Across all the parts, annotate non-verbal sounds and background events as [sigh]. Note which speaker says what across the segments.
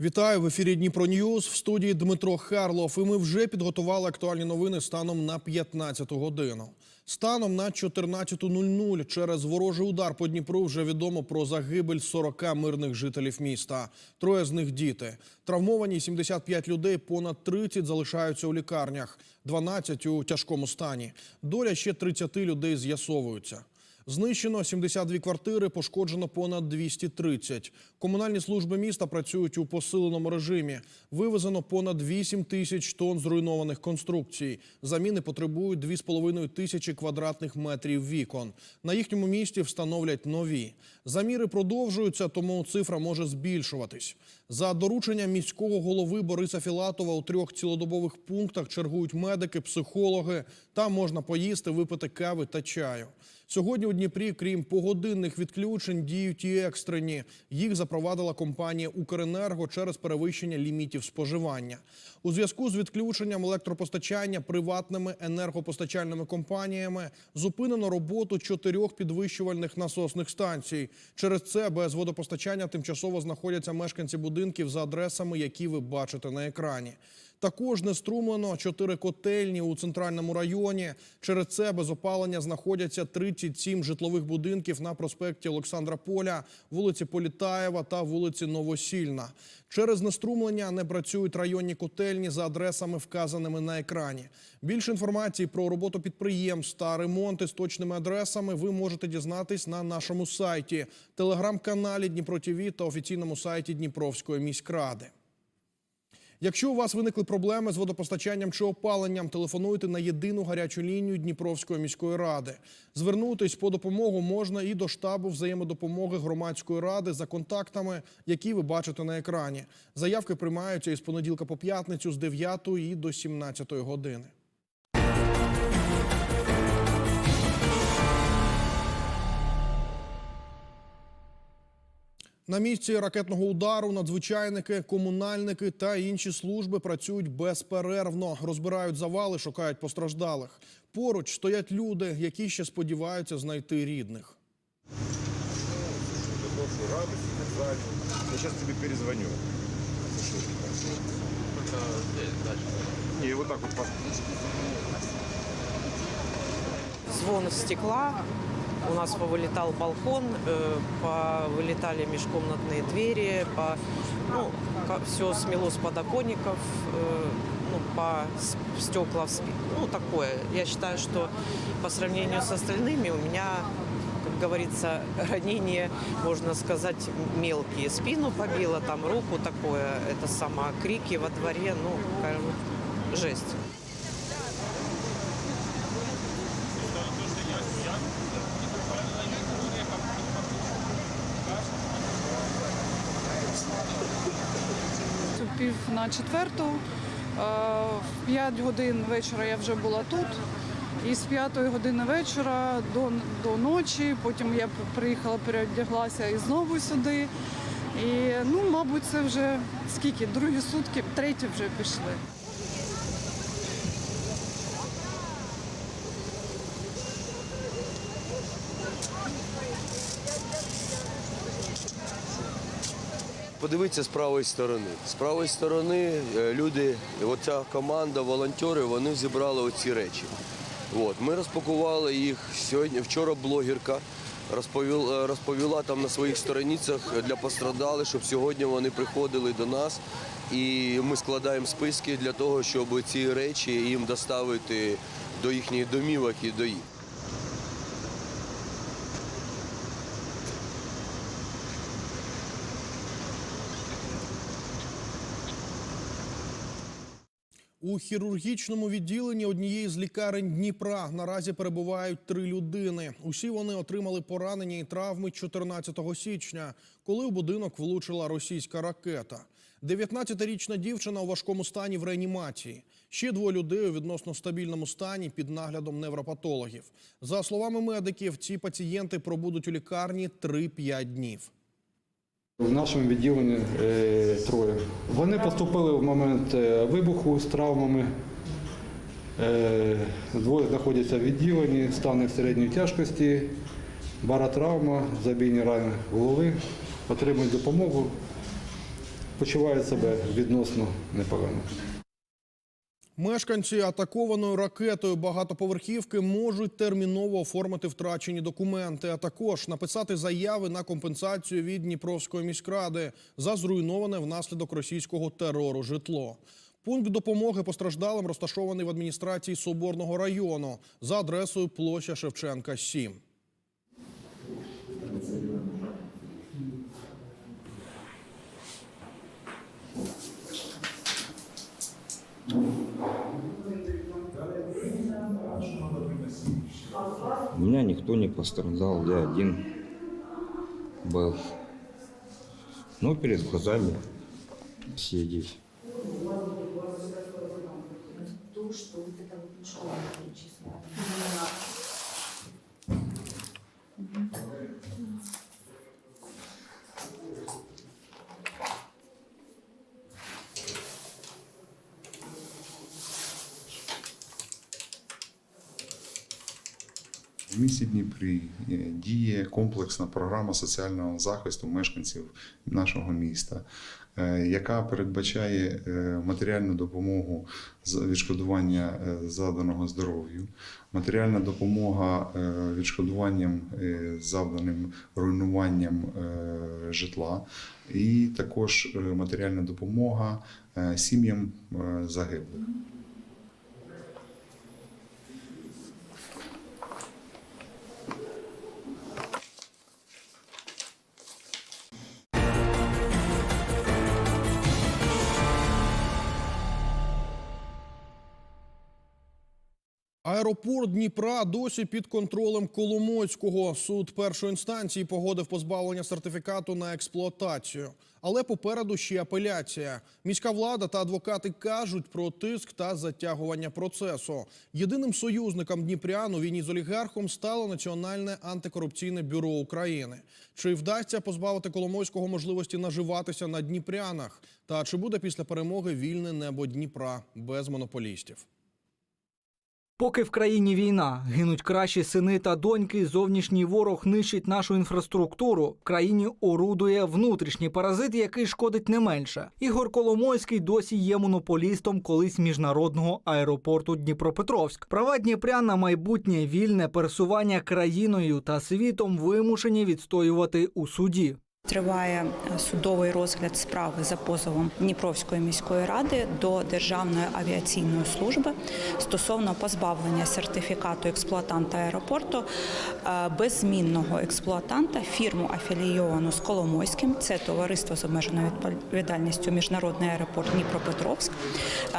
Speaker 1: Вітаю в ефірі Дніпро Ньюз. В студії Дмитро Харлов. І ми вже підготували актуальні новини станом на 15 годину. Станом на 14.00 через ворожий удар по Дніпру вже відомо про загибель 40 мирних жителів міста. Троє з них діти. Травмовані 75 людей, понад 30 залишаються у лікарнях, 12 у тяжкому стані. Доля ще 30 людей з'ясовується. Знищено 72 квартири, пошкоджено понад 230. Комунальні служби міста працюють у посиленому режимі. Вивезено понад 8 тисяч тонн зруйнованих конструкцій. Заміни потребують 2,5 тисячі квадратних метрів вікон. На їхньому місці встановлять нові. Заміри продовжуються, тому цифра може збільшуватись. За дорученням міського голови Бориса Філатова у трьох цілодобових пунктах чергують медики, психологи. Там можна поїсти, випити кави та чаю. Сьогодні у Дніпрі, крім погодинних відключень, діють і екстрені. Їх запровадила компанія Укренерго через перевищення лімітів споживання. У зв'язку з відключенням електропостачання приватними енергопостачальними компаніями зупинено роботу чотирьох підвищувальних насосних станцій. Через це без водопостачання тимчасово знаходяться мешканці будинків за адресами, які ви бачите на екрані. Також не струмлено чотири котельні у центральному районі. Через це без опалення знаходяться 37 житлових будинків на проспекті Олександра Поля, вулиці Політаєва та вулиці Новосільна. Через неструмлення не працюють районні котельні за адресами, вказаними на екрані. Більше інформації про роботу підприємств та ремонти з точними адресами ви можете дізнатись на нашому сайті, телеграм-каналі Дніпро ТІВІ та офіційному сайті Дніпровської міськради. Якщо у вас виникли проблеми з водопостачанням чи опаленням, телефонуйте на єдину гарячу лінію Дніпровської міської ради. Звернутись по допомогу можна і до штабу взаємодопомоги громадської ради за контактами, які ви бачите на екрані. Заявки приймаються із понеділка по п'ятницю з 9 і до 17 години. На місці ракетного удару надзвичайники, комунальники та інші служби працюють безперервно, розбирають завали, шукають постраждалих. Поруч стоять люди, які ще сподіваються знайти рідних.
Speaker 2: Я сейчас тебе перезвоню. Не, вот так вот. по-
Speaker 3: звон стекла, у нас повылетал балкон, э, повылетали межкомнатные двери, по, ну, все смело с подоконников, э, ну, по стекла, ну, такое. Я считаю, что по сравнению с остальными у меня, как говорится, [laughs] ранения, можно сказать, мелкие. Спину побило, там руку такое, это сама, крики во дворе, ну, жесть.
Speaker 4: На четверту. Е, В 5 годин вечора я вже була тут. І з 5 години вечора до, до ночі, потім я приїхала, переодяглася і знову сюди. І ну, мабуть, це вже скільки? Другі сутки, треті вже пішли.
Speaker 5: Подивіться з правої сторони. З правої сторони е, люди, оця команда, волонтери, вони зібрали оці речі. От, ми розпакували їх сьогодні. Вчора блогерка розповіла, розповіла там на своїх сторінцях для пострадалих, щоб сьогодні вони приходили до нас. І ми складаємо списки для того, щоб ці речі їм доставити до їхніх домівок і до їх.
Speaker 1: У хірургічному відділенні однієї з лікарень Дніпра наразі перебувають три людини. Усі вони отримали поранення і травми 14 січня, коли у будинок влучила російська ракета. 19-річна дівчина у важкому стані в реанімації. Ще двоє людей у відносно стабільному стані під наглядом невропатологів. За словами медиків, ці пацієнти пробудуть у лікарні 3-5 днів.
Speaker 6: В нашому відділенні е, троє. Вони поступили в момент е, вибуху з травмами. Е, Двоє знаходяться в відділенні, стани середньої тяжкості, баротравма, забійні рани голови, отримують допомогу. почувають себе відносно непогано.
Speaker 1: Мешканці атакованої ракетою багатоповерхівки можуть терміново оформити втрачені документи, а також написати заяви на компенсацію від Дніпровської міськради за зруйноване внаслідок російського терору житло. Пункт допомоги постраждалим розташований в адміністрації Соборного району за адресою площа Шевченка 7.
Speaker 7: У меня никто не пострадал, я один был. Но перед глазами все здесь.
Speaker 8: В місті Дніпрі е, діє комплексна програма соціального захисту мешканців нашого міста, е, яка передбачає е, матеріальну допомогу з відшкодування завданого здоров'ю, матеріальна допомога відшкодуванням завданим руйнуванням житла, і також матеріальна допомога сім'ям загиблих.
Speaker 1: Аеропорт Дніпра досі під контролем Коломойського. Суд першої інстанції погодив позбавлення сертифікату на експлуатацію. Але попереду ще апеляція. Міська влада та адвокати кажуть про тиск та затягування процесу. Єдиним союзником Дніпрян у війні з олігархом стало Національне антикорупційне бюро України. Чи вдасться позбавити Коломойського можливості наживатися на Дніпрянах? Та чи буде після перемоги вільне небо Дніпра без монополістів?
Speaker 9: Поки в країні війна гинуть кращі сини та доньки, зовнішній ворог нищить нашу інфраструктуру. В країні орудує внутрішній паразит, який шкодить не менше. Ігор Коломойський досі є монополістом колись міжнародного аеропорту Дніпропетровськ. Права Дніпрян на майбутнє вільне пересування країною та світом вимушені відстоювати у суді.
Speaker 10: Триває е, судовий розгляд справи за позовом Дніпровської міської ради до Державної авіаційної служби стосовно позбавлення сертифікату експлуатанта аеропорту е, беззмінного експлуатанта фірму афілійовану з Коломойським. Це товариство з обмеженою відповідальністю Міжнародний аеропорт Дніпропетровськ.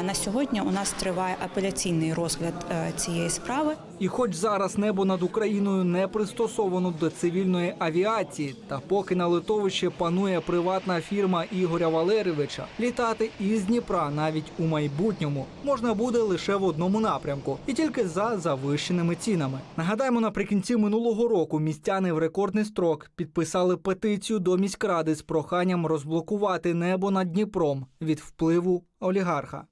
Speaker 10: Е, На сьогодні у нас триває апеляційний розгляд цієї справи.
Speaker 9: І хоч зараз небо над Україною не пристосовано до цивільної авіації, та поки на литовище панує приватна фірма Ігоря Валерійовича, літати із Дніпра навіть у майбутньому можна буде лише в одному напрямку, і тільки за завищеними цінами. Нагадаємо, наприкінці минулого року містяни в рекордний строк підписали петицію до міськради з проханням розблокувати небо над Дніпром від впливу олігарха.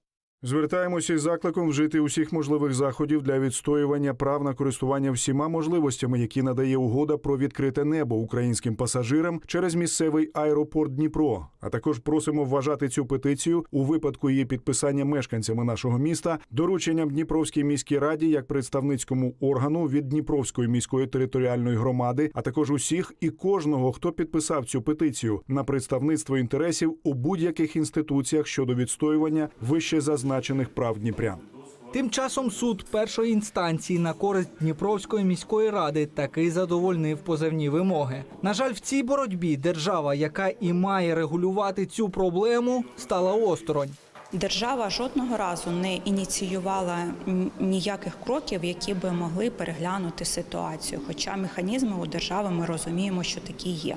Speaker 11: Звертаємося із закликом вжити усіх можливих заходів для відстоювання прав на користування всіма можливостями, які надає угода про відкрите небо українським пасажирам через місцевий аеропорт Дніпро. А також просимо вважати цю петицію у випадку її підписання мешканцями нашого міста дорученням Дніпровській міській раді як представницькому органу від Дніпровської міської територіальної громади, а також усіх і кожного, хто підписав цю петицію на представництво інтересів у будь-яких інституціях щодо відстоювання вище зазначених прав Дніпрян.
Speaker 9: Тим часом суд першої інстанції на користь Дніпровської міської ради таки задовольнив позивні вимоги. На жаль, в цій боротьбі держава, яка і має регулювати цю проблему, стала осторонь.
Speaker 10: Держава жодного разу не ініціювала ніяких кроків, які би могли переглянути ситуацію. Хоча механізми у держави ми розуміємо, що такі є.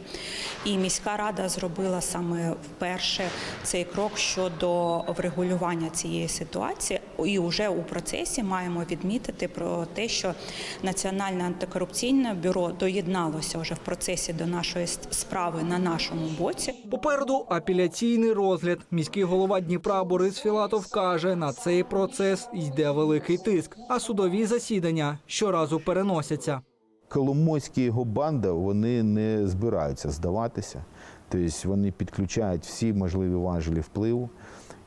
Speaker 10: І міська рада зробила саме вперше цей крок щодо врегулювання цієї ситуації. І вже у процесі маємо відмітити про те, що Національне антикорупційне бюро доєдналося вже в процесі до нашої справи на нашому боці.
Speaker 9: Попереду апеляційний розгляд. Міський голова Дніпра Борис Філатов каже, на цей процес йде великий тиск, а судові засідання щоразу переносяться.
Speaker 12: Коломойські його банда вони не збираються здаватися. Тобто вони підключають всі можливі важелі впливу,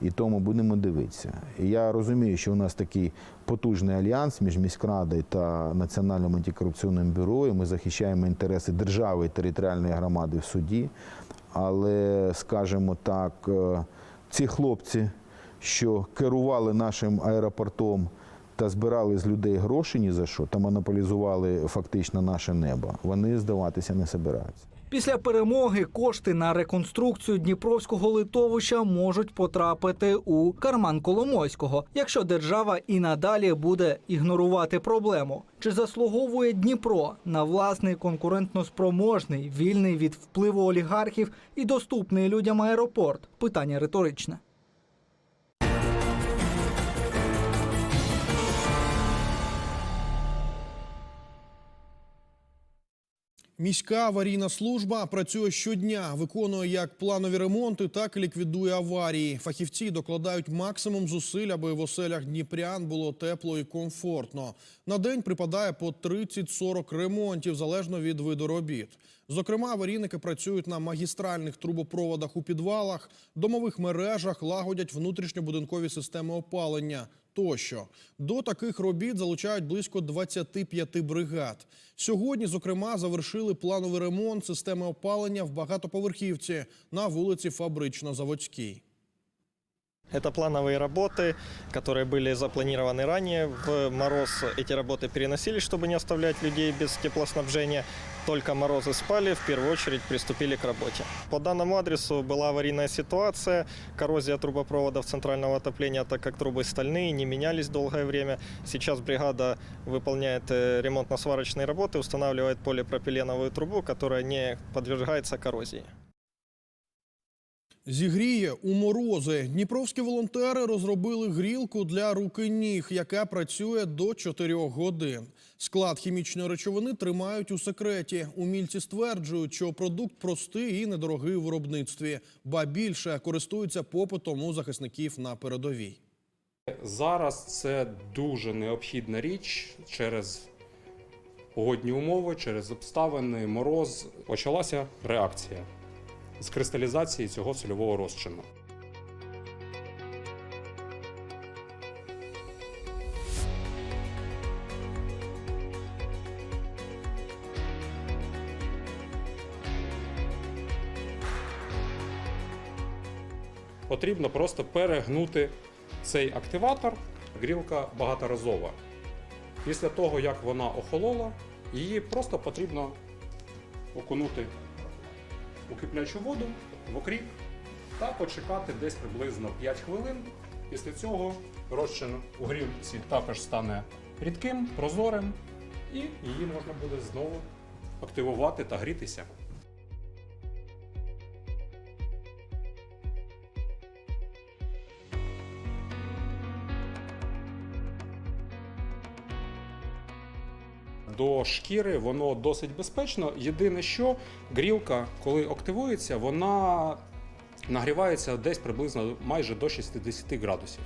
Speaker 12: і тому будемо дивитися. І я розумію, що у нас такий потужний альянс між міськрадою та Національним антикорупційним бюро, і ми захищаємо інтереси держави і територіальної громади в суді. Але, скажімо так, е, ці хлопці, що керували нашим аеропортом та збирали з людей гроші ні за що, та монополізували фактично наше небо, вони здаватися не збираються.
Speaker 9: Після перемоги кошти на реконструкцію Дніпровського литовища можуть потрапити у карман Коломойського, якщо держава і надалі буде ігнорувати проблему. Чи заслуговує Дніпро на власний конкурентноспроможний, вільний від впливу олігархів і доступний людям аеропорт? Питання риторичне.
Speaker 1: Міська аварійна служба працює щодня, виконує як планові ремонти, так і ліквідує аварії. Фахівці докладають максимум зусиль, аби в оселях дніпрян було тепло і комфортно. На день припадає по 30-40 ремонтів залежно від виду робіт. Зокрема, аварійники працюють на магістральних трубопроводах у підвалах, домових мережах, лагодять внутрішньобудинкові системи опалення тощо. До таких робіт залучають близько 25 бригад. Сьогодні, зокрема, завершили плановий ремонт системи опалення в багатоповерхівці на вулиці Фабрично-Заводській.
Speaker 13: Это плановые работы, которые были запланированы ранее. В мороз эти работы переносились, чтобы не оставлять людей без теплоснабжения. Только морозы спали, в первую очередь приступили к работе. По данному адресу была аварийная ситуация, коррозия трубопроводов центрального отопления, так как трубы стальные, не менялись долгое время. Сейчас бригада выполняет э, ремонтно-сварочные работы, устанавливает полипропиленовую трубу, которая не подвергается коррозии.
Speaker 1: Зігріє у морози. Дніпровські волонтери розробили грілку для руки ніг, яка працює до 4 годин. Склад хімічної речовини тримають у секреті. Умільці стверджують, що продукт простий і недорогий у виробництві, ба більше користуються попитом у захисників на передовій.
Speaker 14: Зараз це дуже необхідна річ через погодні умови, через обставини, мороз. Почалася реакція з кристалізації цього сольового розчину. Потрібно просто перегнути цей активатор. Грілка багаторазова. Після того, як вона охолола, її просто потрібно окунути у киплячу воду в окріп та почекати десь приблизно 5 хвилин. Після цього розчин у грілці також стане рідким, прозорим, і її можна буде знову активувати та грітися. Шкіри воно досить безпечно. Єдине, що грілка, коли активується, вона нагрівається десь приблизно майже до 60 градусів.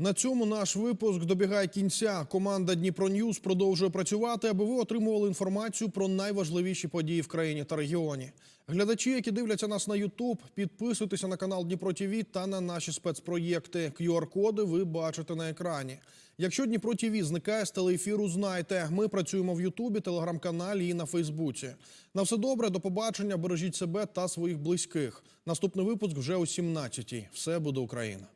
Speaker 1: На цьому наш випуск добігає кінця. Команда Дніпро Ньюз продовжує працювати, аби ви отримували інформацію про найважливіші події в країні та регіоні. Глядачі, які дивляться нас на Ютуб, підписуйтеся на канал Дніпро ТВ та на наші спецпроєкти. QR-коди ви бачите на екрані. Якщо Дніпро ТВ зникає з телеефіру, знайте. Ми працюємо в Ютубі, телеграм-каналі і на Фейсбуці. На все добре, до побачення. Бережіть себе та своїх близьких. Наступний випуск вже о 17-й. Все буде Україна.